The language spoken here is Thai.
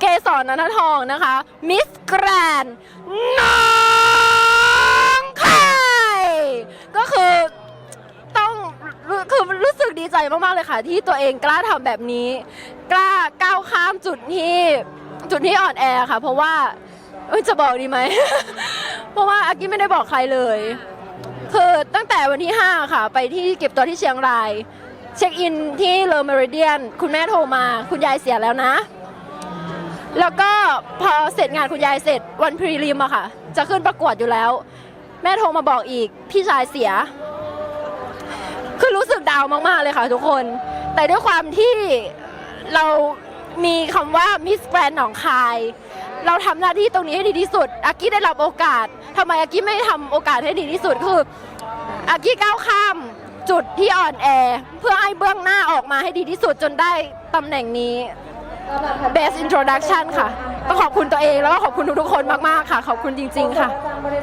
เกสรนันททองนะคะ มิสแกรนน้องไข่ก็คือต้องคือรู้สึกดีใจมาก ๆ เลยค่ะ ที่ตัวเองกล้าทำแบบนี้ กล้าก้าวข้ามจุดที่จุดที่อ่อนแอค่ะ เพราะว่าเอ้ยจะบอกดีไหม เพราะว่าอากิไม่ได้บอกใครเลย คือตั้งแต่วันที่ 5 ค่ะ ไปที่เก็บตัวที่เชียงราย เช็คอินที่เลอเมริเดียน คุณแม่โทรมา คุณยายเสียแล้วนะ แล้วก็พอเสร็จงานคุณยายเสร็จวันพรีลิมอะค่ะ จะขึ้นประกวดอยู่แล้ว แม่โทรมาบอกอีกพี่ชายเสีย คือรู้สึกดาวมาก ๆ เลยค่ะทุกคน แต่ด้วยความที่เรามีคำว่ามิสแกรนหนองคาย เราทำหน้าที่ตรงนี้ให้ดีที่สุด อากี้ได้รับโอกาสทำไมอากี้ไม่ทำโอกาสให้ดีที่สุดคืออากี้ก้าวข้ามจุดที่อ่อนแอ เพื่อให้เบื้องหน้าออกมาให้ดีที่สุดจนได้ตำแหน่งนี้ Best Introduction ค่ะ ก็ขอบคุณตัวเองแล้วก็ขอบคุณทุกๆคนมากๆค่ะ ขอบคุณจริง ๆ ค่ะ